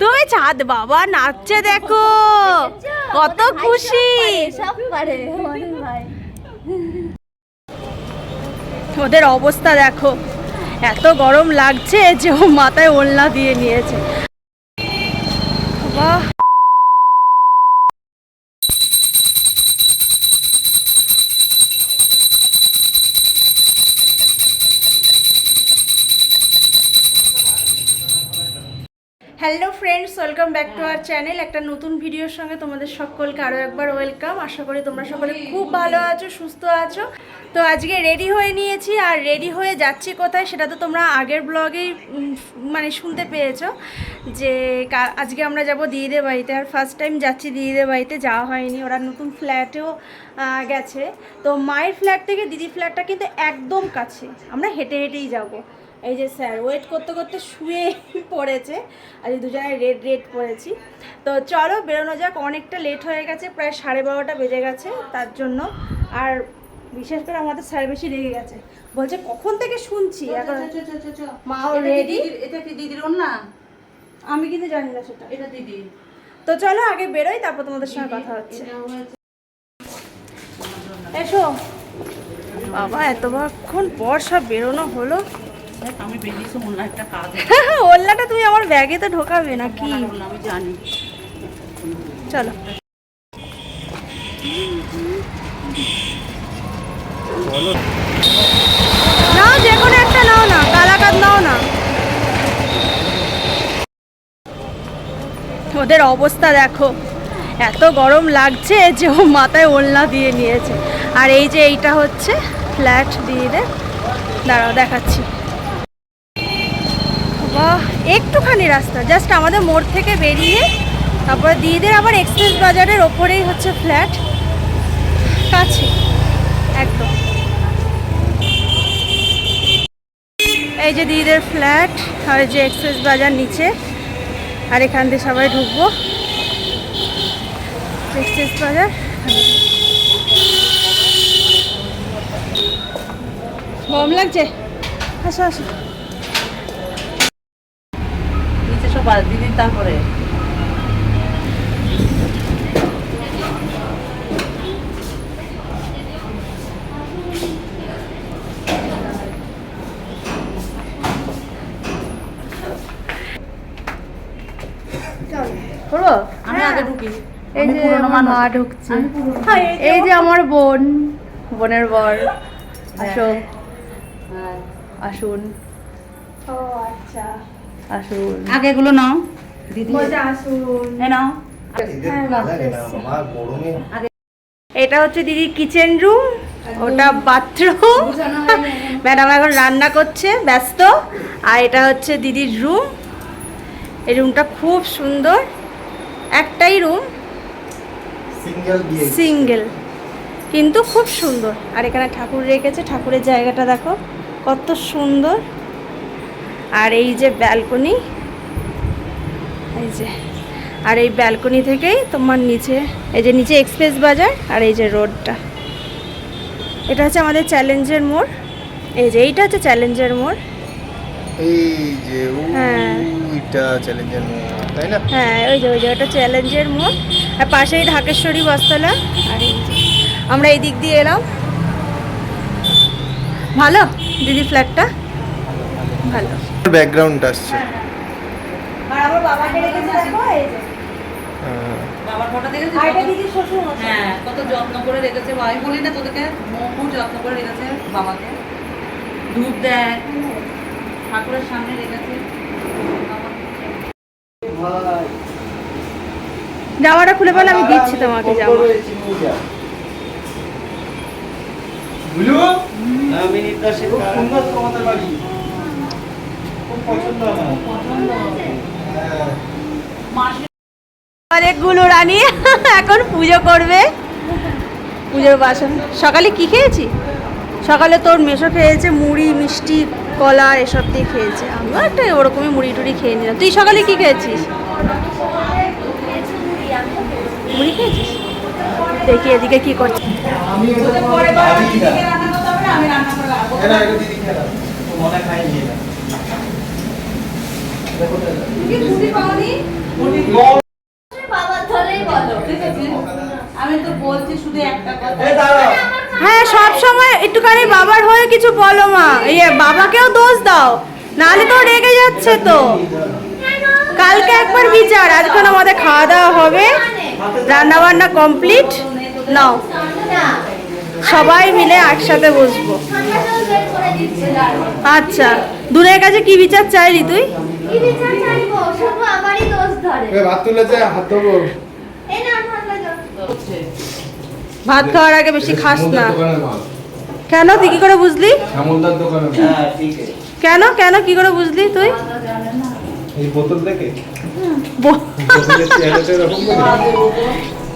তুমি চাঁদ বাবা নাচছে দেখো। কত খুশি। ওদের অবস্থা দেখো। এত গরম লাগছে যে ও মাথায় ওলনা দিয়ে নিয়েছে। বাহ। Friends welcome back to our channel একটা নতুন ভিডিওর সঙ্গে তোমাদের সকলকে আরও একবার ওয়েলকাম আশা করি তোমরা সকলে খুব ভালো আছো, সুস্থ আছো। তো আজকে রেডি হয়ে নিয়েছি, আর রেডি হয়ে যাচ্ছি কোথায় সেটা তো তোমরা আগের ব্লগেই মানে শুনতে পেয়েছ যে আজকে আমরা যাব দিদিদের বাড়িতে। আর ফার্স্ট টাইম যাচ্ছি দিদিদের বাড়িতে, যাওয়া হয়নি। ওরা নতুন ফ্ল্যাটেও গেছে। তো মায়ের ফ্ল্যাট থেকে দিদি ফ্ল্যাটটা কিন্তু একদম কাছে। আমরা হেঁটে হেঁটেই যাব। এই যে স্যার ওয়েট করতে করতে শুয়ে পড়েছে। আর এই দুজনে রেড রেড পড়েছি। তো চলো বেরোনো যাক অনেকটা লেট হয়ে গেছে প্রায় সাড়ে বারোটা বেজে গেছে তার জন্য। আর বিশেষ করে আমাদের স্যার বেশি রেগে গেছে। বলছে কখন থেকে শুনছি? এখন মাও রেডি এটা কি দিদির না আমি কিন্তু জানি না সেটা। এটা দিদি। তো চলো আগে বেরোই তারপর তোমাদের সঙ্গে কথা হচ্ছে। এসো। বাবা এতক্ষণ পর সব বেরোনো হলো। আমি বেরিয়েছি অন্য একটা কাজ ওল্লাটা তুমি আমার ব্যাগে তো ঢোকাবে না কি আমি জানি। চলো। নাও যে কোনো একটা নাও না কালাকাত নাও না। ওদের অবস্থা দেখো এত গরম লাগছে যে ও মাথায় ওলনা দিয়ে নিয়েছে। আর এই যে এইটা হচ্ছে ফ্ল্যাট দিদিদের দাঁড়াও দেখাচ্ছি। একটুখানি রাস্তা জাস্ট আমাদের মোড় থেকে বেরিয়ে তারপরে দিদিদের আবার এক্সপ্রেস বাজারের ওপরেই হচ্ছে ফ্ল্যাট কাছে, একদম। এই যে দিদিদের ফ্ল্যাট আর যে এক্সপ্রেস বাজার নিচে, আর এখান থেকে সবাই ঢুকবো। এক্সপ্রেস বাজার গরম লাগছে? আসো আসো। আর দিদির তারপরে। আমি আগে ঢুকি। এই যে আমার মা ঢুকছে। এই যে আমার বোন বোনের বর। আসো। হ্যাঁ। আসুন। ও আচ্ছা। আসুন। আগে এগুলো নাও। দিদি। আসুন? নাও। এদের হ্যাঁ, এটা হচ্ছে দিদির কিচেন রুম ওটা বাথরুম ম্যাডাম এখন রান্না করছে ব্যস্ত। আর এটা হচ্ছে দিদির রুম এই রুমটা খুব সুন্দর। একটাই রুম সিঙ্গেল কিন্তু খুব সুন্দর। আর এখানে ঠাকুর রেখেছে ঠাকুরের জায়গাটা দেখো কত সুন্দর। আর এই যে ব্যালকনি এই যে আর এই ব্যালকনি থেকেই তোমার নিচে এই যে নিচে এক্সপ্রেস বাজার আর এই যে রোডটা। এটা হচ্ছে আমাদের চ্যালেঞ্জের মোড়। এই যে এইটা হচ্ছে চ্যালেঞ্জের মোড়। এই যে হ্যাঁ। ওইটা চ্যালেঞ্জের তাই না? হ্যাঁ ওই যে ওই যে ওটা চ্যালেঞ্জের মোড়। আর পাশেই ঢাকেশ্বরী বস্তলা। আর এই যে আমরা এই দিক দিয়ে এলাম। ভালো? দিদি ফ্ল্যাটটা ভালো। ব্যাকগ্রাউন্ড আসছে। আর আমার বাবাকে রেখেছে দেখো এই যে। হ্যাঁ। বাবার ফটো দেখেছিস আর এটা কত- দিদির শ্বশুর হ্যাঁ কত যত্ন করে রেখেছে। আমি বলি না তোদেরকে বহু যত্ন করে রেখেছে বাবাকে। দুধ দেয়। ঠাকুরের সামনে রেখেছে। জামাটা খুলে বলে আমি দিচ্ছি তোমাকে জামা। বুঝলো আমি নির্দেশে খুব সুন্দর তোমাদের বাড়ি খুব পছন্দ আমার হ্যাঁ। মাসে অনেকগুলো রানী এখন পুজো করবে। পুজোর বাসন। সকালে কি খেয়েছি? সকালে তোর মেশো খেয়েছে মুড়ি মিষ্টি কলা এসব দিয়ে খেয়েছে। আমিও একটা ওরকমই মুড়ি টুড়ি খেয়ে নিলাম। তুই সকালে কি খেয়েছিস? মুড়ি খেয়েছিস? দেখি এদিকে কি করছিস আমি হ্যাঁ সব সময় একটুখানি বাবার হয়ে কিছু বলো মা। ইয়ে বাবাকেও দোষ দাও। নাহলে তো রেগে যাচ্ছে তো। কালকে একবার বিচার। আজকে আমাদের খাওয়া দাওয়া হবে। রান্না বান্না কমপ্লিট। নাও। সবাই মিলে একসাথে বসবো। আচ্ছা। দুনের কাছে কি বিচার চাইলি তুই? ভাত তুলেছে হাত ধোবো। খাওয়ার আগে বেশি খাস না। কেন? তুই কি করে বুঝলি? হ্যাঁ ঠিক আছে কেন? কেন? কি করে বুঝলি তুই?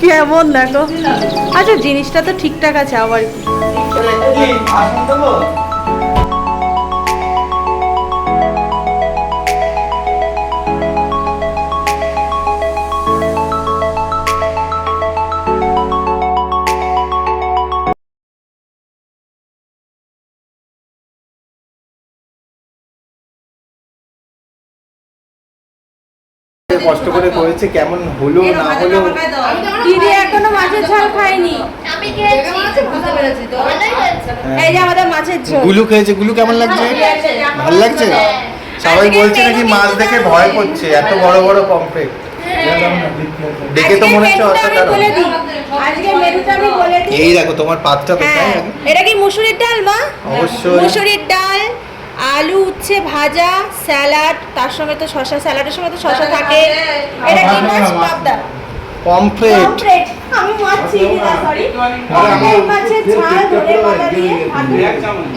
কেমন দেখো। আচ্ছা জিনিসটা তো ঠিকঠাক আছে আবার কষ্ট করে করেছে কেমন হলো না হলো? দিদি এখনও মাছের ঝাল খায়নি আমি খেয়েছি। হয়েছে। এই যে আমাদের মাছের ঝোল। গুলু খেয়েছে গুলু কেমন লাগছে? ভালো লাগছে সবাই বলছে নাকি মাছ দেখে ভয় করছে এত বড় বড় পমফ্রেট। দেখে তো মনে হচ্ছে অসাধারণ এই দেখো তোমার পাতটা হ্যাঁ। এটা কি মুসুরির ডাল মা? অবশ্যই। মুসুরির ডাল আলু উচ্ছে ভাজা স্যালাড তার সঙ্গে তো শশা স্যালাডের সঙ্গে তো শশা থাকে। এটা কি মাছ? পাবদা। পমফ্রেট। পমফ্রেট। আমি মাছ চিনি না সরি পমফ্রেট মাছের ঝাল ধনে পাতা দিয়ে।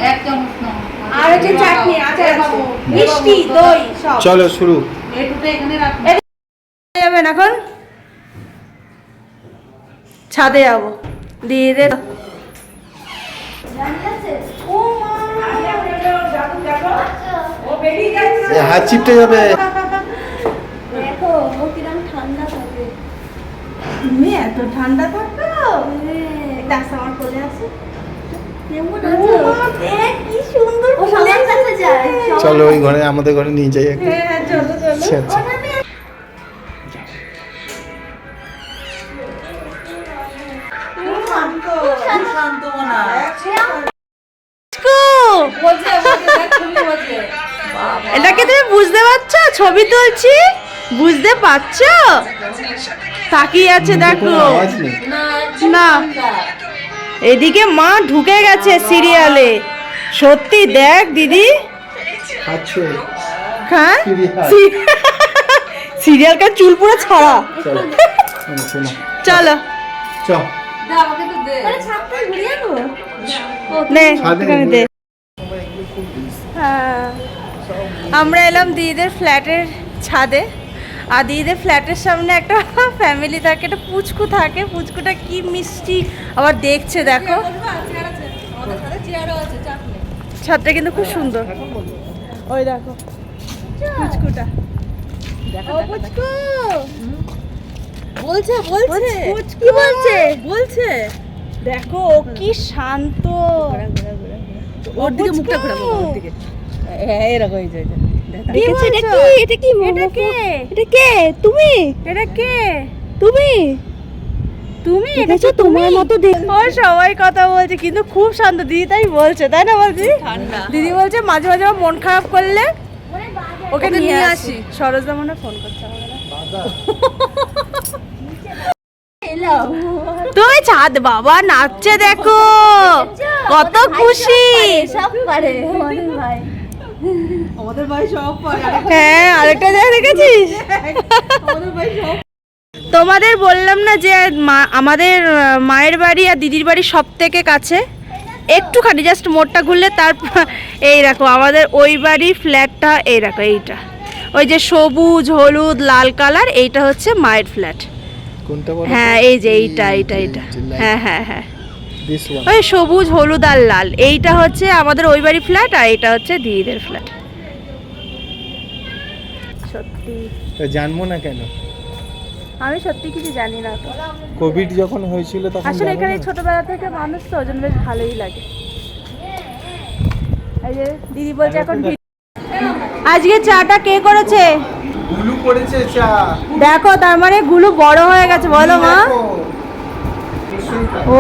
এক চামচ। নাও। আর হচ্ছে চাটনি আচার আছে। মিষ্টি দই সব। চলো শুরু। এটুকু এখানে রাখো। যাবেন এখন? ছাদে যাব। দিয়ে দে। ও হাত চিপটে যাবে। তুমি এত ঠান্ডা থাকতো হ্যাঁ। আমার কোলে আছে? যায়। চলো ওই ঘরে আমাদের ঘরে নিয়ে যাই একটু। হ্যাঁ হ্যাঁ আচ্ছা আচ্ছা শান্ত মনা বলছে বলছে দেখ তুমি বলছে বাবা এটাকে তুমি বুঝতে পারছ? ছবি তুলছি। বুঝতে পারছ? তাকিয়ে আছে দেখো। না এদিকে মা ঢুকে গেছে সিরিয়ালে। সত্যি দেখ দিদি। আচ্ছা হ্যাঁ। সিরিয়ালকার চুল পুরো ছাড়া। চলো। নে দে। হ্যাঁ। আমরা এলাম দিদিদের ফ্ল্যাটের ছাদে। আর দিদিদের ফ্ল্যাটের সামনে একটা ফ্যামিলি থাকে একটা পুচকু থাকে। পুচকুটা কি মিষ্টি আবার দেখছে দেখো। ছাদটা কিন্তু খুব সুন্দর। ওই দেখো পুচকুটা। পুচকু! বলছে বলছে। কি বলছে? বলছে। দেখো কি শান্ত। ওর দিকে মুখটা ঘোরাবো ওর দিকে। এরকম এই যে দেখেছ এটা কি? এটা কি এটা কে? এটা কে? তুমি? এটা কে? তুমি? তুমি? দেখেছ? তোমার মতো ও সবাই কথা বলছে কিন্তু খুব শান্ত। দিদি তাই বলছে তাই না বলছি? দিদি বলছে মাঝে মাঝে মন খারাপ করলে ওকে নিয়ে আসি। সরোজদা মনে ফোন করছে তুমি ছাদ বাবা নাচছে দেখো। কত খুশি। সব পারে। ভাই আমাদের ভাই সব হ্যাঁ আরেকটা জায়গা দেখেছিস তোমাদের বললাম না যে মা- আমাদের মায়ের বাড়ি আর দিদির বাড়ি সব থেকে কাছে? একটুখানি জাস্ট মোড়টা ঘুরলে তার এই দেখো আমাদের ওই বাড়ির ফ্ল্যাটটা এই দেখো এইটা। ওই যে সবুজ হলুদ লাল কালার এইটা হচ্ছে মায়ের ফ্ল্যাট হ্যাঁ এই যে এইটা এইটা এইটা। হ্যাঁ হ্যাঁ হ্যাঁ। ওই সবুজ হলুদ আর লাল। এইটা হচ্ছে আমাদের ওই বাড়ি ফ্ল্যাট আর এইটা হচ্ছে দিদিদের ফ্ল্যাট সত্যি। জানব না কেন? আমি সত্যি কিছু জানি না। তো কোভিড যখন হয়েছিল তখন আসলে এখানে ছোটবেলা থেকে মানুষ তো ওই জন্য বেশ ভালোই লাগে। এই যে দিদি বলছে এখন আজকে চাটা কে করেছে? গুলু করেছে চা। দেখো তার মানে গুলো বড় হয়ে গেছে বলো মা।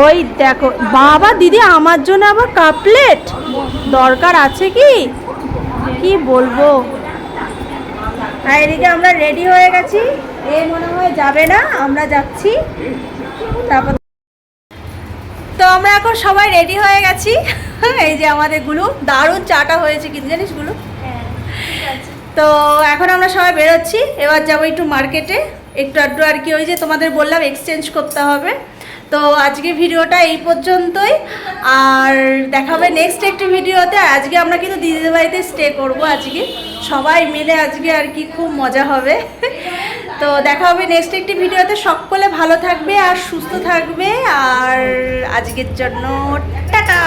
ওই দেখো বাবা দিদি আমার জন্য আবার কাপলেট দরকার আছে কি? কি বলব? আর এদিকে আমরা রেডি হয়ে গেছি। এ মনে হয় যাবে না আমরা যাচ্ছি। তারপর তো আমরা এখন সবাই রেডি হয়ে গেছি। এই যে আমাদেরগুলো দারুণ চাটা হয়েছে কিন্তু জানিসগুলো? তো এখন আমরা সবাই বেরোচ্ছি। এবার যাব একটু মার্কেটে একটু আধটু আর কি ওই যে তোমাদের বললাম এক্সচেঞ্জ করতে হবে। তো আজকে ভিডিওটা এই পর্যন্তই। আর দেখা হবে নেক্সট একটি ভিডিওতে। আজকে আমরা কিন্তু দিদিদের বাড়িতে স্টে করব আজকে। সবাই মিলে আজকে আর কি খুব মজা হবে। তো দেখা হবে নেক্সট একটি ভিডিওতে। সকলে ভালো থাকবে আর সুস্থ থাকবে। আর আজকের জন্য টাটা।